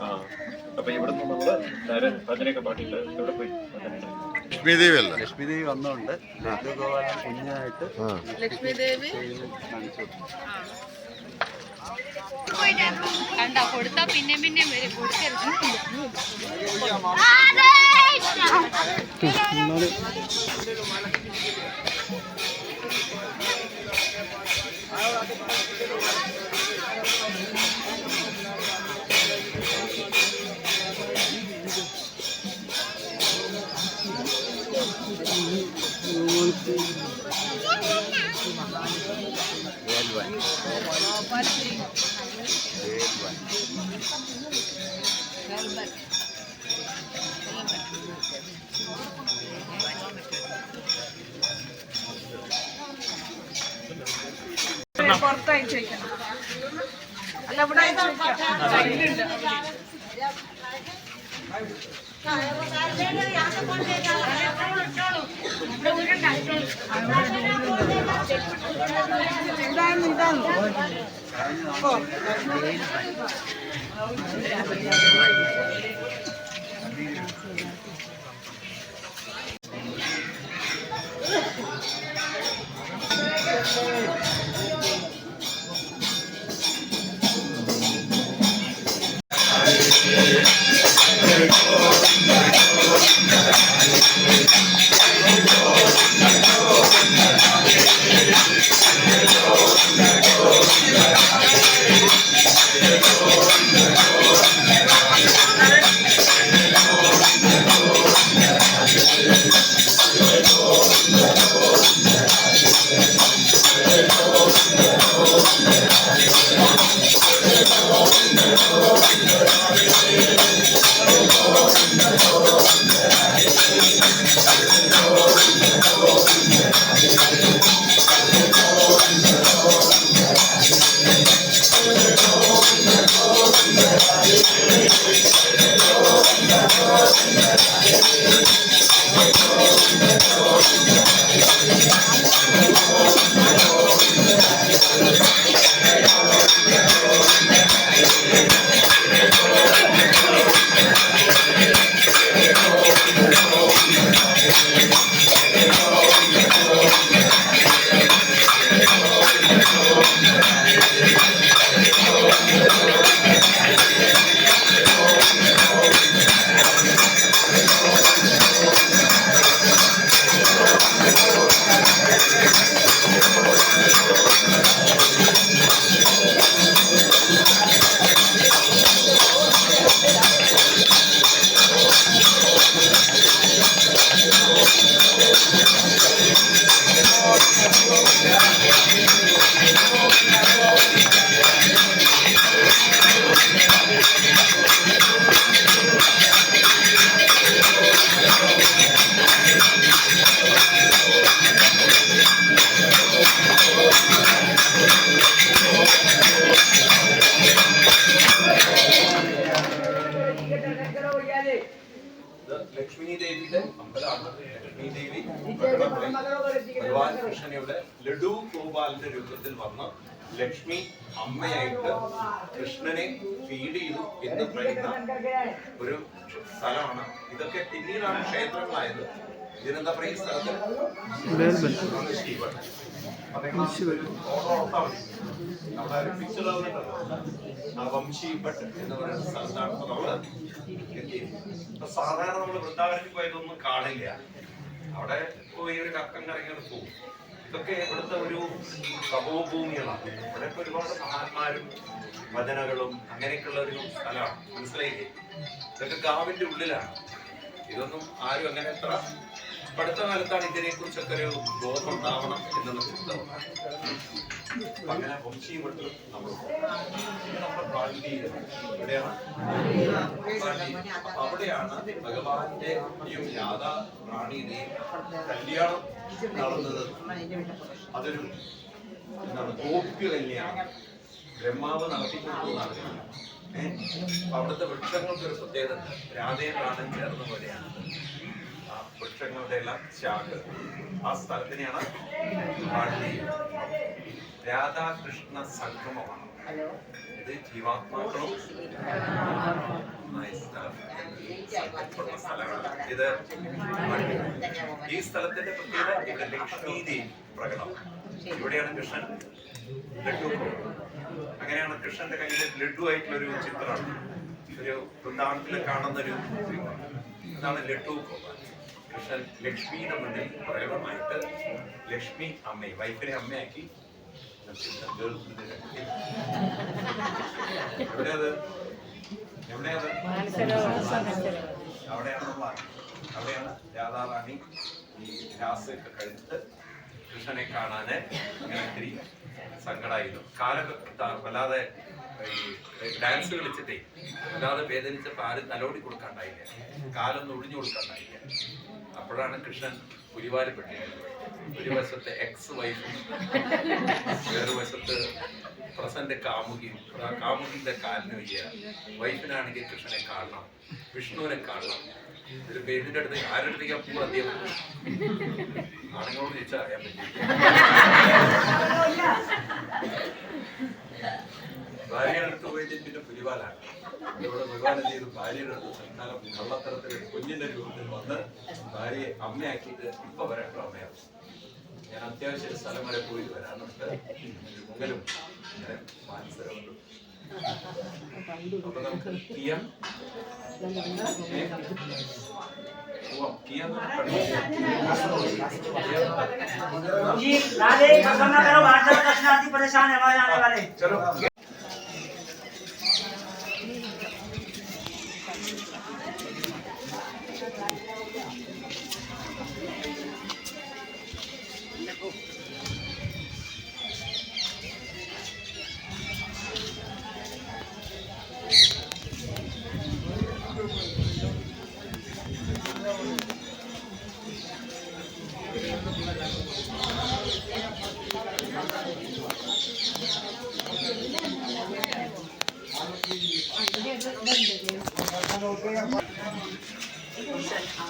ആ അപ്പൊ ഇവിടെ നിന്ന് നമ്മൾ നേരെ ഭജനയൊക്കെ പാട്ടിട്ട് എവിടെ പോയി ലക്ഷ്മി ദേവി അല്ല ലക്ഷ്മി ദേവി വന്നുകൊണ്ട് ലഡുഗോപാലൻ കുഞ്ഞായിട്ട് ലക്ഷ്മി ദേവി കണ്ടോ കൊടുത്താ പിന്നെ പിന്നെ വരും. കൊടുക്കരുത്. വേൽവൻ പുറത്തയച്ചു വെക്കണം അല്ല ഇവിടെ അയച്ചു ఇందాను ఇందాను ఓ ഇതാന്ന് よろしくお願いします。അമ്പലമാണ് ലക്ഷ്മി ദേവി ഭഗവാൻ കൃഷ്ണയുടെ ലഡു ഗോപാലിന്റെ രൂപത്തിൽ വന്ന ലക്ഷ്മി അമ്മയായിട്ട് കൃഷ്ണനെ ഫീഡ് ചെയ്തു എന്ന് പറയുന്ന ഒരു സ്ഥലമാണ്. ഇതൊക്കെ പിന്നീടാണ് ക്ഷേത്രങ്ങളായത്. ഇതിനെന്താ ഓർത്താ മതി. നമ്മുടെ ഒരു ആ വംശി ഭട്ട് എന്ന് പറയുന്ന സ്ഥലത്താണ് ഇപ്പൊ നമ്മൾ സാധാരണ നമ്മൾ വൃന്ദാവനത്തിൽ പോയതൊന്നും കാണില്ല. അവിടെ പോയി ഒരു കക്കം കറങ്ങിയത് പോകും ഇതൊക്കെ ഇവിടുത്തെ ഒരു തപോഭൂമികളാണ് ഇവിടെ ഒരുപാട് മഹാന്മാരും വചനകളും അങ്ങനെയൊക്കെയുള്ള ഒരു സ്ഥലമാണ്. മനസ്സിലായില്ലേ? ഇതൊക്കെ ഗാവിന്റെ ഉള്ളിലാണ്. ഇതൊന്നും ആരും അങ്ങനെ എത്ര അടുത്ത കാലത്താണ് ഇതിനെ കുറിച്ചൊക്കെ ഒരു ബോധം ഉണ്ടാവണം എന്നുള്ള. അപ്പൊ അവിടെയാണ് ഭഗവാന്റെയും രാധാ റാണിയുടെയും കല്യാണം നടന്നത്. അതൊരു എന്താണ് ഗോപ്യ കല്യാണം. ബ്രഹ്മാവ് നടത്തിക്കൊടുക്കുന്നതാണ് അവിടുത്തെ വൃക്ഷങ്ങൾക്ക് ഒരു പ്രത്യേകത രാധയെ പ്രാണൻ ചേർന്ന പോലെയാണ്. ആ വൃക്ഷങ്ങളുടെ എല്ലാം ശാഖ. ആ സ്ഥലത്തിനെയാണ് പള്ളി രാധാകൃഷ്ണ സംഗമമാണ്. ഇത് ജീവാത്മാക്കളും സ്ഥലമാണ്. ഇത് ഈ സ്ഥലത്തിന്റെ പ്രത്യേകത ഇവിടെ ലക്ഷ്മി ദേവി പ്രകടം ഇവിടെയാണ് കൃഷ്ണൻ ലഡു അങ്ങനെയാണ് കൃഷ്ണന്റെ കയ്യിൽ ലഡു ആയിട്ടുള്ള ഒരു ചിത്രമാണ്. ഒരു വൃന്ദാവനത്തിൽ കാണുന്ന ഒരു. അതാണ് ലഡു ഗോപാൽ കൃഷ്ണൻ ലക്ഷ്മിയുടെ മുന്നിൽ പ്രകടമായിട്ട് ലക്ഷ്മി അമ്മയെ വൈഫിനെ അമ്മയാക്കി അവിടെയാണ് അവിടെയാണ് രാധാറാണി ഈ രാസൊക്കെ കഴിഞ്ഞിട്ട് കൃഷ്ണനെ കാണാന് അങ്ങനെ ഒത്തിരി സങ്കടമായിരുന്നു കാലൊക്കെ വല്ലാതെ ഡാൻസ് കളിച്ചിട്ടേ അല്ലാതെ വേദനിച്ചപ്പോൾ ആരും തലോടി കൊടുക്കാണ്ടായില്ല. കാലൊന്നും ഒഴിഞ്ഞു കൊടുക്കാണ്ടായില്ല. അപ്പോഴാണ് കൃഷ്ണൻ പുലിവാലിപ്പെട്ടത് ഒരു വശത്ത് എക്സ് വൈഫും വേറൊരു വശത്ത് പ്രസന്റ് കാമുകിയും കാമുകിന്റെ കാലിന് വയ്യ. വൈഫിനാണെങ്കിൽ കൃഷ്ണനെ കാണണം. വിഷ്ണുവിനെ കാണണം. ഒരു പേരിന്റെ അടുത്ത് ആരുടെ അടുത്തേക്കാ പോവാ അദ്ദേഹം ആണുങ്ങളോട് ചോദിച്ചാൽ അറിയാൻ പറ്റില്ല. ഭാര്യയുടെ അടുത്ത് പോയിട്ട് പിന്നെ പുലിവാലാണ് ഇവിടെ പുലിവാലം ചെയ്ത് ഭാര്യയുടെ അടുത്ത് തൽക്കാലം കള്ളത്തരത്തിൽ കുഞ്ഞിന്റെ രൂപത്തിൽ വന്ന് ഭാര്യയെ അമ്മയാക്കിയിട്ട് ഇപ്പൊ വരട്ടോ അമ്മയാണ് ഞാൻ അത്യാവശ്യം ഒരു സ്ഥലം വരെ പോയിട്ട് വരാനുണ്ട് മുങ്ങലും ഇങ്ങനെ മാനസരമുണ്ട് അപ്പൊ നമുക്ക് കിയ ഏ? പോവാം. കിയ എന്ന് പറഞ്ഞാൽ जी राधे प्रसन्न करो वार्ता दर्शनार्थी परेशान है हमारे आने वाले चलो Thank you.